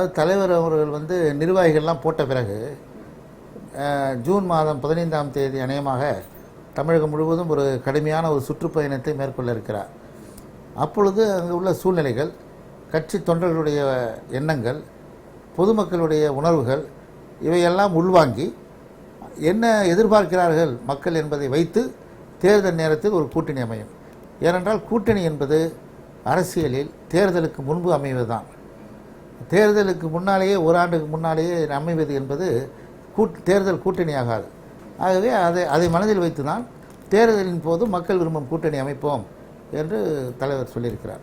அதாவது தலைவர் அவர்கள் வந்து நிர்வாகிகள்லாம் போட்ட பிறகு ஜூன் மாதம் பதினைந்தாம் தேதி அநேகமாக தமிழகம் முழுவதும் ஒரு கடுமையான ஒரு சுற்றுப்பயணத்தை மேற்கொள்ள இருக்கிறார். அப்பொழுது அங்கே உள்ள சூழ்நிலைகள் கட்சி தொண்டர்களுடைய எண்ணங்கள் பொதுமக்களுடைய உணர்வுகள் இவையெல்லாம் உள்வாங்கி என்ன எதிர்பார்க்கிறார்கள் மக்கள் என்பதை வைத்து தேர்தல் நேரத்தில் ஒரு கூட்டணி அமையும். ஏனென்றால் கூட்டணி என்பது அரசியலில் தேர்தலுக்கு முன்பு அமைவதுதான். தேர்தலுக்கு முன்னாலேயே ஓராண்டுக்கு முன்னாலேயே அமைவது என்பது கூட் தேர்தல் கூட்டணி ஆகாது ஆகவே அதை அதை மனதில் வைத்து தான் தேர்தலின் போது மக்கள் விரும்பும் கூட்டணி அமைப்போம் என்று தலைவர் சொல்லியிருக்கிறார்.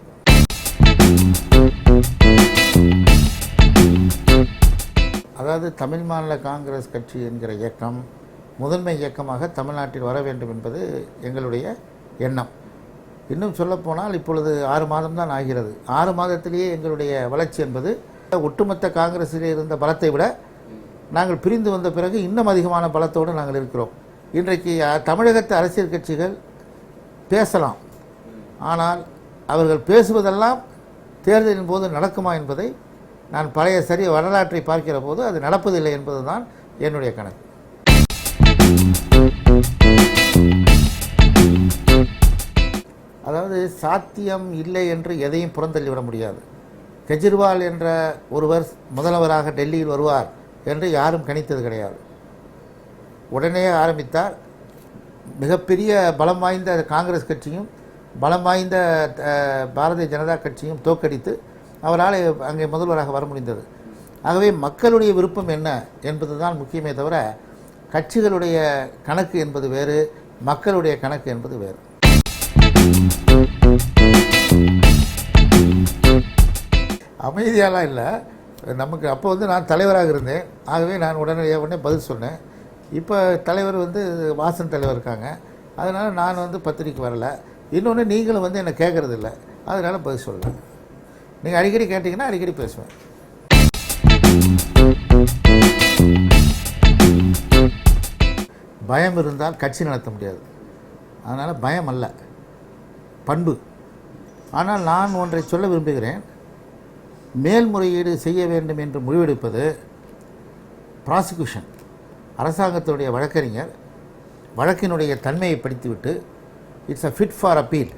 அதாவது தமிழ் மாநில காங்கிரஸ் கட்சி என்கிற இயக்கம் முதன்மை இயக்கமாக தமிழ்நாட்டில் வர வேண்டும் என்பது எங்களுடைய எண்ணம். இன்னும் சொல்லப்போனால் இப்பொழுது ஆறு மாதம்தான் ஆகிறது. ஆறு மாதத்திலேயே எங்களுடைய வளர்ச்சி என்பது ஒட்டுமொத்த காங்கிரஸில் இருந்த பலத்தை விட நாங்கள் பிரிந்து வந்த பிறகு இன்னும் அதிகமான பலத்தோடு நாங்கள் இருக்கிறோம். இன்றைக்கு தமிழகத்து அரசியல் கட்சிகள் பேசலாம். ஆனால் அவர்கள் பேசுவதெல்லாம் தேர்தலின் போது நடக்குமா என்பதை நான் பழைய சரி வரலாற்றை பார்க்கிற போது அது நடப்பதில்லை என்பதுதான் என்னுடைய கணக்கு. அதாவது சாத்தியம் இல்லை என்று எதையும் புறந்தள்ளிவிட முடியாது. கெஜ்ரிவால் என்ற ஒருவர் முதல்வராக டெல்லியில் வருவார் என்று யாரும் கணித்தது கிடையாது. உடனே ஆரம்பித்தார். மிகப்பெரிய பலம் வாய்ந்த காங்கிரஸ் கட்சியும் பலம் வாய்ந்த பாரதிய ஜனதா கட்சியும் தோற்கடித்து அவரால் அங்கே முதல்வராக வர முடிந்தது. ஆகவே மக்களுடைய விருப்பம் என்ன என்பது தான் முக்கியமே தவிர கட்சிகளுடைய கணக்கு என்பது வேறு மக்களுடைய கணக்கு என்பது வேறு. அமைதியாலாம் இல்லை. நமக்கு அப்போ வந்து நான் தலைவராக இருந்தேன். ஆகவே நான் உடனடியாக உடனே பதில் சொன்னேன். இப்போ தலைவர் வந்து வாசன் தலைவர் இருக்காங்க. அதனால் நான் வந்து பத்திரிக்கை வரல. இன்னொன்று நீங்களும் வந்து என்னை கேட்குறது இல்லை அதனால் பதில் சொல்லலை. நீங்கள் அடிக்கடி கேட்டிங்கன்னா அடிக்கடி பேசுவேன். பயம் இருந்தால் கட்சி நடத்த முடியாது. அதனால் பயம் அல்ல. பண்பு. ஆனால் நான் ஒன்றை சொல்ல விரும்புகிறேன். மேல்முறையீடு செய்ய வேண்டும் என்று முடிவெடுப்பது ப்ராசிக்யூஷன் அரசாங்கத்தினுடைய வழக்கறிஞர் வழக்கினுடைய தன்மையை படித்துவிட்டு it's a fit for appeal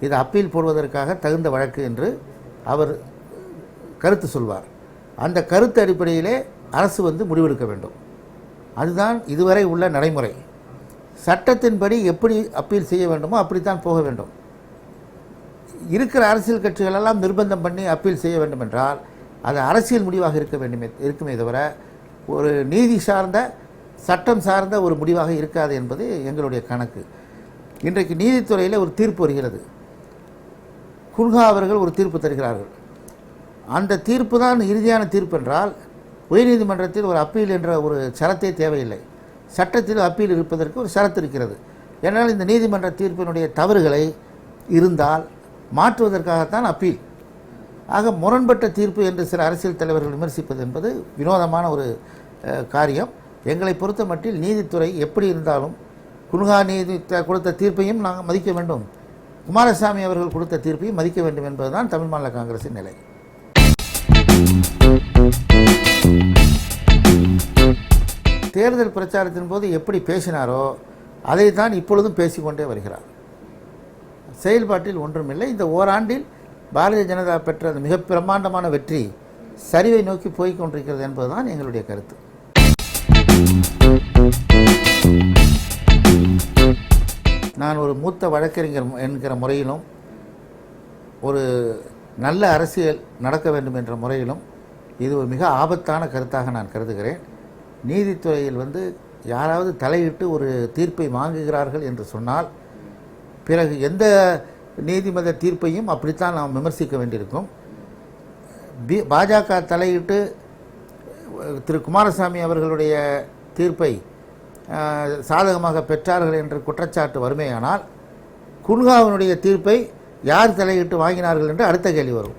இது அப்பீல் போடுவதற்காக தகுந்த வழக்கு என்று அவர் கருத்து சொல்வார். அந்த கருத்து அடிப்படையிலே அரசு வந்து முடிவெடுக்க வேண்டும். அதுதான் இதுவரை உள்ள நடைமுறை. சட்டத்தின்படி எப்படி அப்பீல் செய்ய வேண்டுமோ அப்படித்தான் போக வேண்டும். இருக்கிற அரசியல் கட்சிகளெல்லாம் நிர்பந்தம் பண்ணி அப்பீல் செய்ய வேண்டும் என்றால் அது அரசியல் முடிவாக இருக்க வேண்டுமே இருக்குமே தவிர ஒரு நீதி சார்ந்த சட்டம் சார்ந்த ஒரு முடிவாக இருக்காது என்பது எங்களுடைய கணக்கு. இன்றைக்கு நீதித்துறையில் ஒரு தீர்ப்பு வருகிறது. குன்ஹா அவர்கள் ஒரு தீர்ப்பு தருகிறார்கள். அந்த தீர்ப்பு தான் இறுதியான தீர்ப்பு என்றால் உயர்நீதிமன்றத்தில் ஒரு அப்பீல் என்ற ஒரு சரத்தே தேவையில்லை. சட்டத்தில் அப்பீல் இருப்பதற்கு ஒரு சரத்து இருக்கிறது. ஏனால் இந்த நீதிமன்ற தீர்ப்பினுடைய தவறுகளை இருந்தால் மாற்றுவதற்காகத்தான் அப்பீல். ஆக முரண்பட்ட தீர்ப்பு என்று சில அரசியல் தலைவர்கள் விமர்சிப்பது என்பது வினோதமான ஒரு காரியம். எங்களை பொறுத்த மட்டில் நீதித்துறை எப்படி இருந்தாலும் குனுகா நீதி த- கொடுத்த தீர்ப்பையும் நாங்கள் மதிக்க வேண்டும். குமாரசாமி அவர்கள் கொடுத்த தீர்ப்பையும் மதிக்க வேண்டும் என்பதுதான் தமிழ் மாநில காங்கிரசின் நிலை. தேர்தல் பிரச்சாரத்தின் போது எப்படி பேசினாரோ அதை தான் இப்பொழுதும் பேசிக்கொண்டே வருகிறார். செயல்பாட்டில் ஒன்றுமில்லை. இந்த ஓராண்டில் பாரதிய ஜனதா பெற்ற அந்த மிக பிரமாண்டமான வெற்றி சரிவை நோக்கி போய்க் கொண்டிருக்கிறது என்பதுதான் எங்களுடைய கருத்து. நான் ஒரு மூத்த வழக்கறிஞர் என்கிற முறையிலும் ஒரு நல்ல அரசியல் நடக்க வேண்டும் என்ற முறையிலும் இது ஒரு மிக ஆபத்தான கருத்தாக நான் கருதுகிறேன். நீதித்துறையில் வந்து யாராவது தலையிட்டு ஒரு தீர்ப்பை வாங்குகிறார்கள் என்று சொன்னால் பிறகு எந்த நீதிமன்ற தீர்ப்பையும் அப்படித்தான் நாம் விமர்சிக்க வேண்டியிருக்கும். பி பாஜக தலையிட்டு திரு குமாரசாமி அவர்களுடைய தீர்ப்பை சாதகமாக பெற்றார்கள் என்று குற்றச்சாட்டு வருமேயானால் குன்ஹாவினுடைய தீர்ப்பை யார் தலையிட்டு வாங்கினார்கள் என்று அடுத்த கேள்வி வரும்.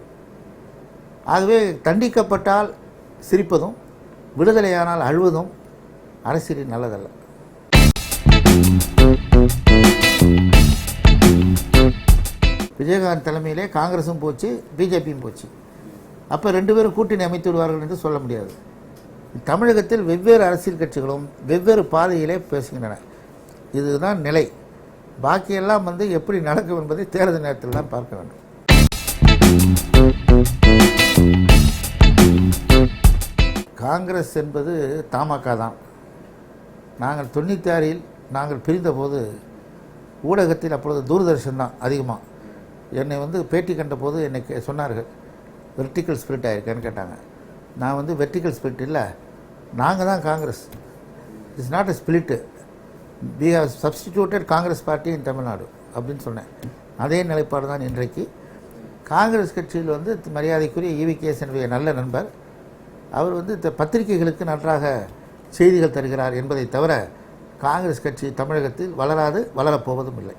ஆகவே தண்டிக்கப்பட்டால் சிரிப்பதும் விடுதலையானால் அழுவதும் அரசியலில் நல்லதல்ல. விஜயகாந்த் தலைமையிலே காங்கிரஸும் போச்சு பிஜேபியும் போச்சு. அப்போ ரெண்டு பேரும் கூட்டணி அமைத்து விடுவார்கள் என்று சொல்ல முடியாது. தமிழகத்தில் வெவ்வேறு அரசியல் கட்சிகளும் வெவ்வேறு பாதையிலே பேசுகின்றன. இதுதான் நிலை. பாக்கியெல்லாம் வந்து எப்படி நடக்கும் என்பதை தேர்தல் நேரத்தில் தான் பார்க்க வேண்டும். காங்கிரஸ் என்பது தமாக தான். நாங்கள் தொண்ணூற்றி ஆறில் நாங்கள் பிரிந்தபோது ஊடகத்தில் அப்பொழுது தூர்தர்ஷன் தான் அதிகமாக என்னை வந்து பேட்டி கண்டபோது என்னை கே- சொன்னார்கள் வெர்டிக்கல் ஸ்பிரிட் ஆகிருக்கேன்னு கேட்டாங்க. நான் வந்து வெர்டிக்கல் ஸ்பிரிட் இல்லை நாங்கள் தான் Congress. It's not a split we have substituted Congress party in Tamil Nadu அப்படின்னு சொன்னேன். அதே நிலைப்பாடு தான் இன்றைக்கு. காங்கிரஸ் கட்சியில் வந்து மரியாதைக்குரிய இவி கேஸ் என்னுடைய நல்ல நண்பர். அவர் வந்து இந்த பத்திரிகைகளுக்கு நன்றாக செய்திகள் தருகிறார் என்பதை தவிர காங்கிரஸ் கட்சி தமிழகத்தில் வளராது வளரப்போவதும் இல்லை.